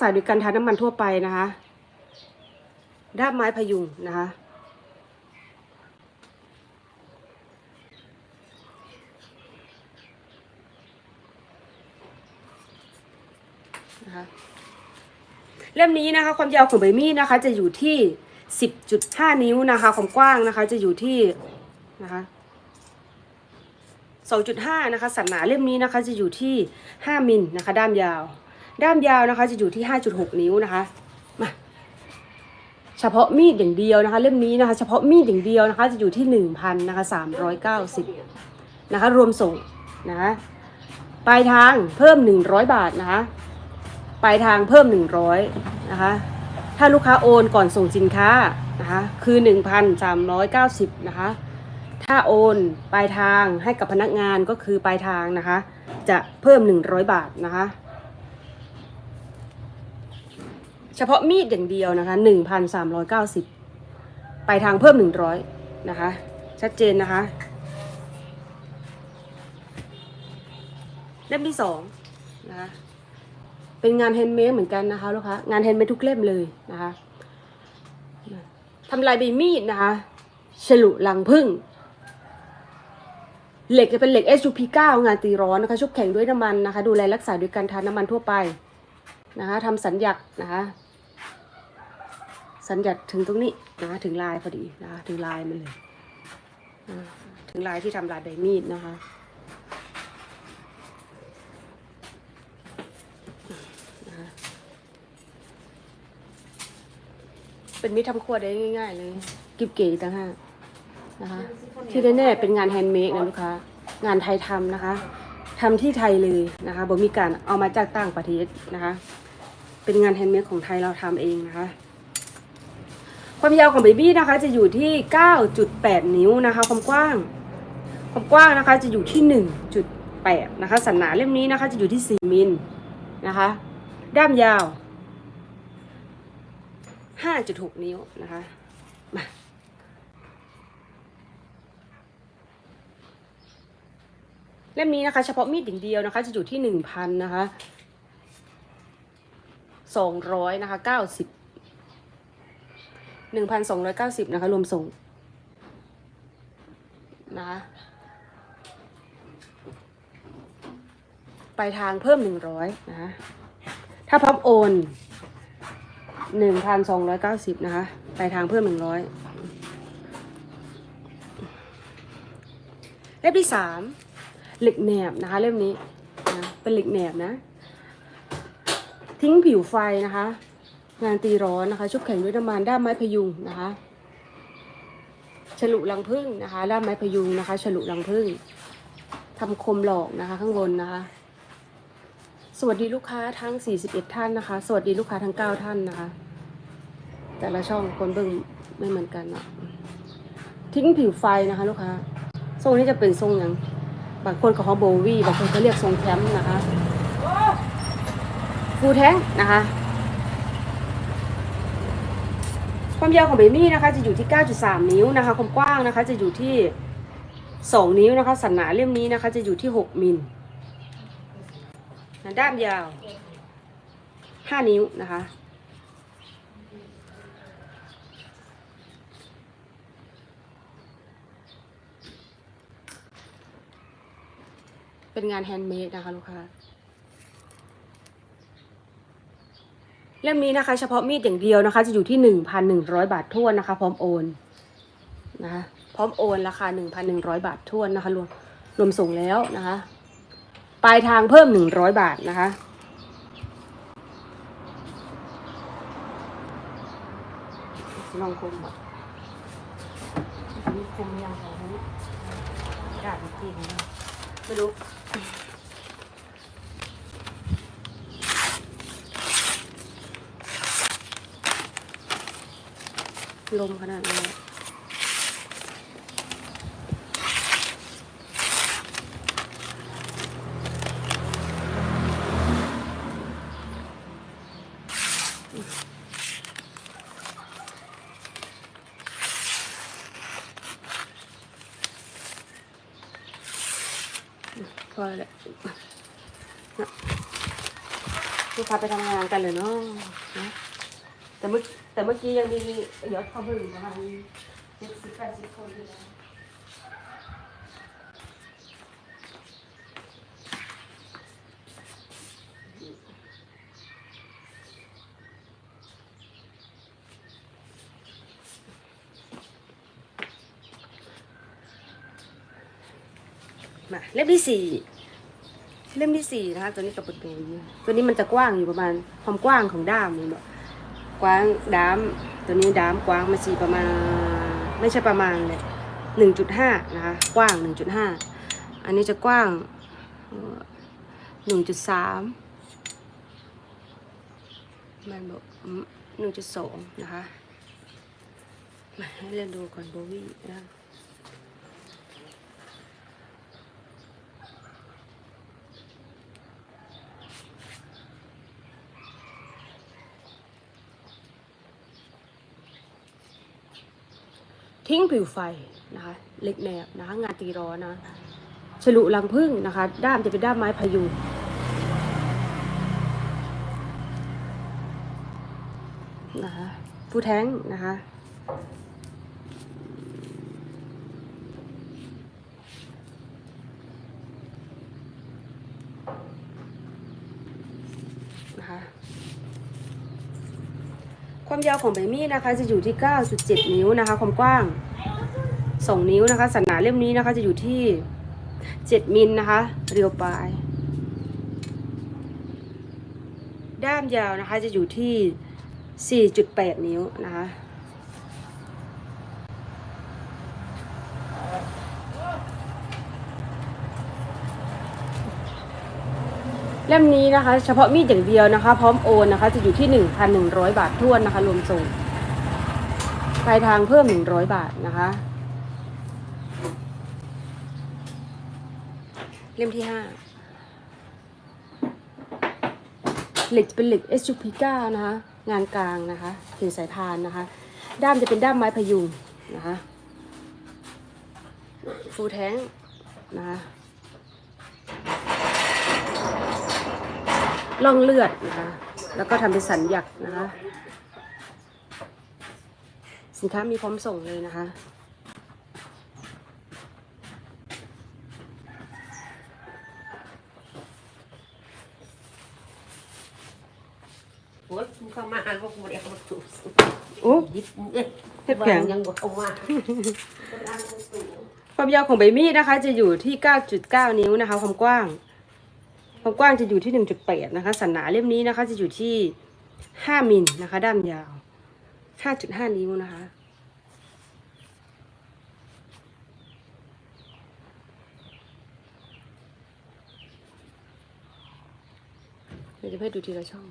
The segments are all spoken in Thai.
สายด้วยการทาน้ำมันทั่วไปนะคะด้ามไม้พยุงนะคะนะคะเล่มนี้นะคะ ความยาวของใบมีดนะคะ จะอยู่ที่10.5นิ้วนะคะ ความกว้างนะคะ จะอยู่ที่นะคะ2.5นะคะ สันหนาเล่มนี้นะคะ จะอยู่ที่5มิลนะคะ ด้ามยาว ด้ามยาวนะคะ จะอยู่ที่ 5.6 นิ้วนะคะมาเฉพาะมีดอย่างเดียวนะคะ เล่มนี้นะคะ เฉพาะมีดอย่างเดียวนะคะ จะอยู่ที่ 1,000นะคะ390นะคะ รวมส่งนะคะปลายทางเพิ่ม 100 บาทนะคะปลายทางเพิ่ม 100นะคะถ้าลูกค้าโอนก่อนส่งสินค้านะคะคือ 1,390นะคะถ้าโอนปลายทางให้กับพนักงานก็คือปลายทางนะคะ จะเพิ่ม 100 บาทนะคะ เฉพาะมีดอย่างเดียวนะคะ 1,390ปลายทางเพิ่ม 100 นะคะ ชัดเจนนะคะ เล่มที่สองนะคะ เป็นงานแฮนด์เมดเหมือนกันนะคะลูกค้างานแฮนด์เมดทุกเล่มเลยนะคะทำลายใบมีดนะคะ ฉลุลังพึ่ง เหล็กจะเป็นเหล็ก SUP 9 งานตีร้อนนะคะ ชุบแข็งด้วยน้ำมันนะคะ ดูแลรักษาด้วยการทานน้ำมันทั่วไปนะคะทำสัญญานะคะ สัญญาถึงตรงนี้นะคะถึงลายพอดีนะคะถึงลายมันเลยถึงลายที่ทำลายใบมีดนะคะเป็นมิตรทำครัวได้ง่ายๆเลยกิบเก๋ต่างหากนะคะที่แน่ๆเป็นงานแฮนด์เมดนะลูกค้างานไทยทำนะคะทำที่ไทยเลยนะคะบ่มีการเอามาจากต่างประเทศนะคะ เป็นงานแฮนด์เมดของไทยเราทำเองนะคะ ความยาวของเบบี้นะคะจะอยู่ที่ 9.8 นิ้วนะคะ ความกว้าง ความกว้างนะคะจะอยู่ที่ 1.8 นะคะ สันหนาเล่มนี้นะคะจะอยู่ที่ 4 มิลนะคะ ด้ามยาว 5.6 นิ้วนะคะมาเล่มนี้นะคะ เฉพาะมีดอย่างเดียวนะคะ จะอยู่ที่ 1,000 นะคะ 200 นะคะ 90 1,290นสองร้อยเก้าสิบนะคะ รวมส่งนะคะปทางเพิ่ม100นะคะถ้าพร้อมโอนหนึ่งพันสองร้อยเก้าสิบนะคะ ไปทางเพิ่มหนึ่งร้อยเล่มที่สามเหล็กแหนบนะคะ เล่มนี้นะเป็นเหล็กแหนบนะ ทิ้งผิวไฟนะคะ งานตีร้อนนะคะ ชุบแข็งด้วยน้ำมันด้ามไม้พยุงนะคะ ฉลุรังผึ้งนะคะด้ามไม้พยุงนะคะ ฉลุรังผึ้งทำคมหลอกนะคะ ข้างบนนะคะ สวัสดีลูกค้าทั้ง 41 ท่านนะคะ สวัสดีลูกค้าทั้ง 9 ท่านนะคะ แต่ละช่องคนเบิ่งไม่เหมือนกันเนาะทิ้งผิวไฟนะคะ ลูกค้าทรงนี้จะเป็นทรงอย่างบางคนก็เขาโบวี่บางคนก็เรียกทรงแคมป์นะคะฟูแท้งนะคะ ความยาวของเบมี่นะคะจะอยู่ที่ 9.3 นิ้วนะคะ ความกว้างนะคะจะอยู่ที่ 2 นิ้วนะคะสันหนาเล่มนี้นะคะ จะอยู่ที่ 6 มิลด้ามยาว 5 นิ้วนะคะเป็นงานแฮนด์เมดนะคะลูกค้า เล่มนี้นะคะ เฉพาะมีดอย่างเดียวนะคะ จะอยู่ที่1,100บาททวนนะคะ พร้อมโอนนะคะพร้อมโอนราคา1,100บาททวนนะคะรวมรวมส่งแล้วนะคะปลายทางเพิ่มหนึ่งร้อยบาทนะคะลองคมแบบนี่คมยังไงนี้กาดจริงนะไม่รู้ ลมขนาดนี้พอแล้วลูกค้าไปทำงานกันเลยเนาะนะแต่เมื่อ แต่เมื่อกี้ยังมียอดเข้าเพิ่มประมาณเจ็ดสิบแปดสิบคนเลยนะมาเล่มที่สี่เล่มที่สี่นะคะตัวนี้กับประตูตัวนี้มันจะกว้างอยู่ประมาณความกว้างของด้ามนี่แบบ กว้างด้ามตัวนี้ด้ามกว้างมาสีประมาณ ไม่ใช่ประมาณเลยหนึ่งจุดห้านะคะกว้างหนึ่งจุดห้าอันนี้จะกว้างหนึ่งจุดสามมันบอกหนึ่งจุดสองนะคะมาให้เรียนดูก่อนโบวี่นะ ทิ้งผิวไฟนะคะเล็กแนบนะคะงานตีร้อนนะฉลุรังพึ่งนะคะ ด้ามจะเป็นด้ามไม้พยุงนะคะฟูแท้งนะคะ ความยาวของใบมีดนะคะจะอยู่ที่ 9.7 นิ้วนะคะ ความกว้าง 2 นิ้วนะคะ สันหนาเล่มนี้นะคะ จะอยู่ที่ 7 มิลนะคะ เรียวปลาย ด้ามยาวนะคะจะอยู่ที่ 4.8 นิ้วนะคะ เล่มนี้นะคะ เฉพาะมีดอย่างเดียวนะคะ พร้อมโอนนะคะ จะอยู่ที่ 1,100 บาททวนนะคะ รวมส่งปลายทางเพิ่ม 100 บาทนะคะ เล่มที่ 5 เหล็กเป็นเหล็ก SUP9 นะคะ งานกลางนะคะถึงสายพานนะคะ ด้ามจะเป็นด้ามไม้พยุงนะคะฟูแท้งนะคะ ล่องเลือดนะคะ แล้วก็ทำเป็นสัญญกนะคะ สินค้ามีพร้อมส่งเลยนะคะ โอ้ยมึงเข้ามาอ่านว่ากูเรียกมาถูกโอ้ยิบเอ๊ะเฮ็ดแข็งยังบอกเอามาความยาวของใบมีดนะคะ จะอยู่ที่ 9.9 นิ้วนะคะ ความกว้าง ความกว้างจะอยู่ที่ 1.8 นะคะ สันหนาเล่มนี้นะคะจะอยู่ที่ 5มิลนะคะ ด้ามยาว 5.5 นิ้วนะคะ เดี๋ยวจะให้ดูทีละช่อง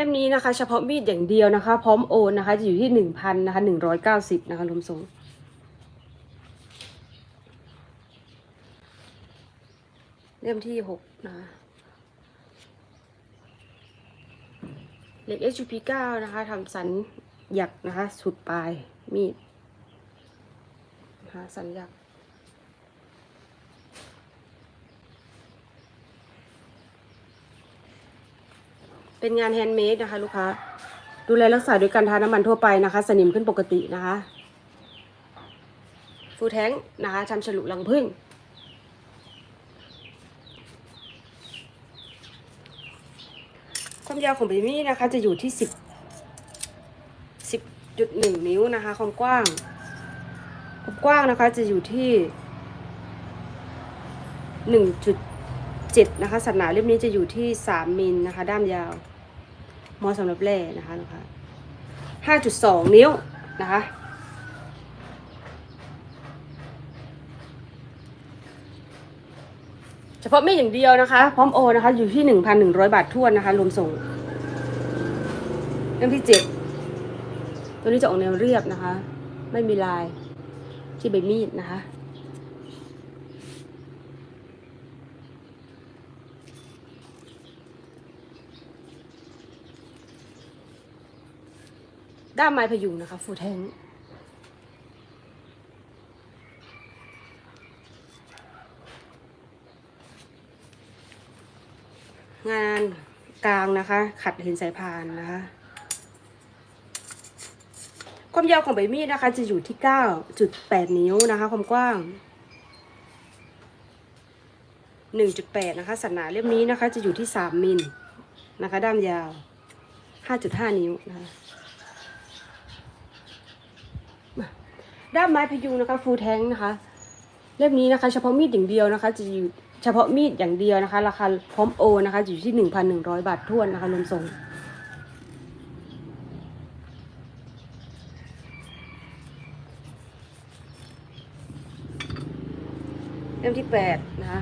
ล่มนี้นะคะ เฉพาะมีดอย่างเดียวนะคะ พร้อมโอนนะคะจะอยู่ที่หนึ่งพันนะคะหนึ่งร้อยเก้าสิบนะคะรวมส่งเล่มที่หกนะเหล็ก HUP 9นะคะทำสันหยักนะคะ สุดปลายมีดนะคะสันหยัก เป็นงานแฮนด์เมดนะคะ ลูกค้า ดูแลรักษาโดยการทาน้ำมันทั่วไปนะคะ สนิมขึ้นปกตินะคะ ฟูแท้งนะคะทำฉลุรังผึ้งความยาวของเบมี่นะคะ จะอยู่ที่สิบสิบจุดหนึ่งนิ้วนะคะ ความกว้าง ความกว้างนะคะจะอยู่ที่หนึ่งจุดเจ็ดนะคะสัตว์หนาเล่มนี้จะอยู่ที่สามมิลนะคะ ด้ามยาว เหมอสำหรับแร่นะคะลูกค้าห้าจุดสองนิ้วนะคะเฉพาะมีอย่างเดียวนะคะ พร้อมโอนนะคะ อยู่ที่หนึ่งพันหนึ่งร้อยบาททวนนะคะ รวมส่งเล่มที่เจ็ดตัวนี้จะออกแนวเรียบนะคะ ไม่มีลายที่ใบมีดนะคะ ด้ามไม้พยุงนะคะฟูแทงงานกลางนะคะ ขัดหินสายพานนะคะ ความยาวของใบมีดนะคะ จะอยู่ที่ 9.8 นิ้วนะคะ ความกว้าง 1.8 นะคะ สันหนาเล่มนี้นะคะ จะอยู่ที่ 3 มิลนะคะ ด้ามยาว 5.5 นิ้วนะคะมา ด้ามไม้พยุงนะคะฟูลแทงนะคะเล่มนี้นะคะ เฉพาะมีดอย่างเดียวนะคะ จะอยู่เฉพาะมีดอย่างเดียวนะคะ ราคาพร้อมโอนะคะอยู่ที่1,100บาททวนนะคะรวมส่งเล่มที่แปดนะคะ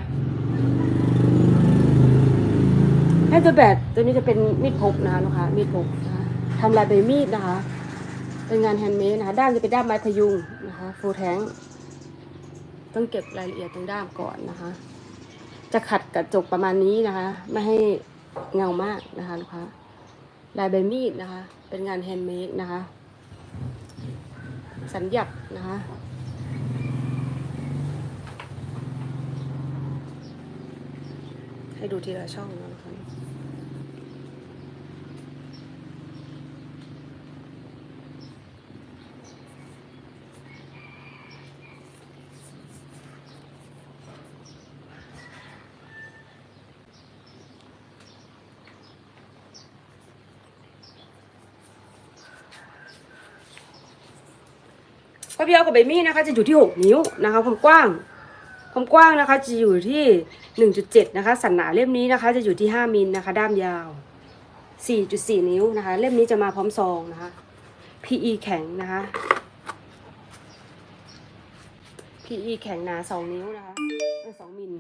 เล่มที่แปดตัวนี้จะเป็นมีดพกนะคะลูกค้ามีดพกนะคะทำลายใบมีดนะคะ เป็นงานแฮนด์เมดนะคะ ด้ามจะเป็นด้ามไม้พยุง นะคะ ฟูแทงต้องเก็บรายละเอียดตรงด้ามก่อนนะคะ จะขัดกระจกประมาณนี้นะคะ ไม่ให้เงามากนะคะลูกค้าลายใบมีดนะคะ เป็นงานแฮนด์เมดนะคะ สัญญักนะคะให้ดูทีละช่องนะคะ ความยาวของเบมี่นะคะจะอยู่ที่ 6 นิ้วนะคะความกว้างความกว้างนะคะจะอยู่ที่ 1.7 นะคะ สันหนาเล่มนี้นะคะ จะอยู่ที่ 5มิลนะคะ ด้ามยาว 4.4 นิ้วนะคะ เล่มนี้จะมาพร้อมซองนะคะ PE แข็งนะคะ PE แข็งหนา 2 นิ้วนะคะ2มิล